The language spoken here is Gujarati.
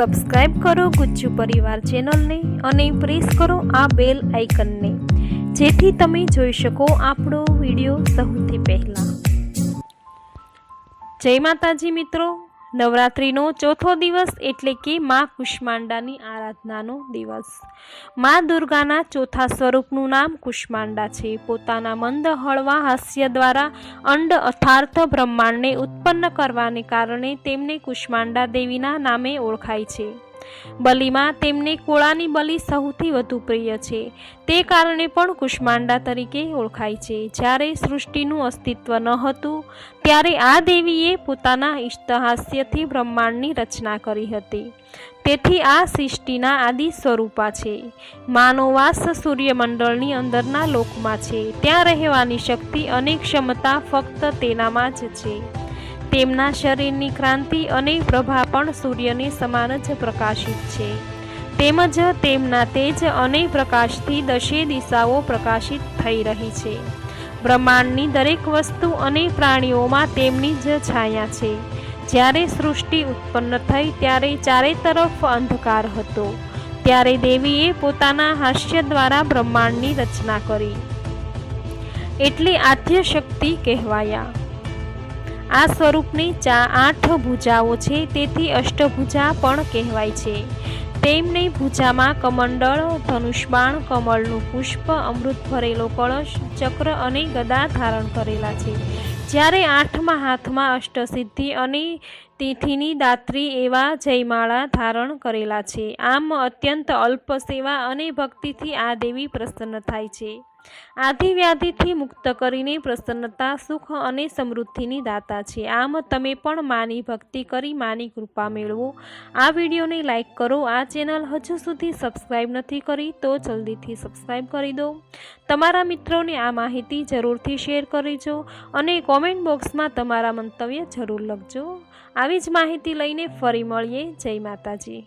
સબસ્ક્રાઇબ કરો ગુજ્જુ પરિવાર ચેનલને અને પ્રેસ કરો આ બેલ આઇકનને જેથી તમે જોઈ શકો આપણો વીડિયો સૌથી પહેલાં. જય માતાજી મિત્રો. નવરાત્રિનો ચોથો દિવસ એટલે કે મા કુષ્માંડાની આરાધનાનો દિવસ. મા દુર્ગાના ચોથા સ્વરૂપનું નામ કુષ્માંડા છે. પોતાના મંદ હળવા હાસ્ય દ્વારા અંડ અર્થાર્થ બ્રહ્માંડને ઉત્પન્ન કરવાને કારણે તેમને કુષ્માંડા દેવીના નામે ઓળખાય છે. બલિમાં તેમને કોળાની બલિ સૌથી વધુ પ્રિય છે. તે કારણે પણ કુષ્માંડા તરીકે ઓળખાય છે. જ્યારે સૃષ્ટિનું અસ્તિત્વ ન હતું, ત્યારે આ દેવીએ પોતાના ઇષ્ટહાસ્યથી બ્રહ્માંડની રચના કરી હતી. તેથી આ સૃષ્ટિના આદિ સ્વરૂપા છે. માનોવાસ સૂર્યમંડળની અંદરના લોકમાં છે. ત્યાં રહેવાની શક્તિ અને ક્ષમતા ફક્ત તેનામાં જ છે. તેમના શરીરની ક્રાંતિ અને પ્રભા પણ સૂર્યને સમાન જ પ્રકાશિત છે. તેમજ તેમના તેજ અને પ્રકાશથી દશે દિશાઓ પ્રકાશિત થઈ રહી છે. બ્રહ્માંડની દરેક વસ્તુ અને પ્રાણીઓમાં તેમની જ છાયા છે. જ્યારે સૃષ્ટિ ઉત્પન્ન થઈ ત્યારે ચારે તરફ અંધકાર હતો. ત્યારે દેવીએ પોતાના હાસ્ય દ્વારા બ્રહ્માંડની રચના કરી. એટલે આદ્ય શક્તિ કહેવાયા. આ સ્વરૂપની ચા આઠ ભુજાઓ છે, તેથી અષ્ટભુજા પણ કહેવાય છે. તેમની ભુજામાં કમંડળ ધનુષ્બાણ કમળનું પુષ્પ, અમૃત ભરેલો કળશ, ચક્ર અને ગદા ધારણ કરેલા છે. જ્યારે આઠમા હાથમાં અષ્ટસિદ્ધિ અને તિથિની દાત્રી એવા જયમાળા ધારણ કરેલા છે. આમ અત્યંત અલ્પ સેવા અને ભક્તિથી આ દેવી પ્રસન્ન થાય છે. આધિવ્યાધિથી મુક્ત કરીને પ્રસન્નતા, સુખ અને સમૃદ્ધિની દાતા છે. આમ તમે પણ માની ભક્તિ કરી માની કૃપા મેળવો. આ વિડીયોને લાઇક કરો. આ ચેનલ હજુ સુધી સબસ્ક્રાઈબ નથી કરી તો જલ્દીથી સબસ્ક્રાઈબ કરી દો. તમારા મિત્રોને આ માહિતી જરૂરથી શેર કરજો અને કોમેન્ટ બોક્સમાં તમારા મંતવ્ય જરૂર લખજો. આવી જ માહિતી લઈને ફરી મળીએ. જય માતાજી.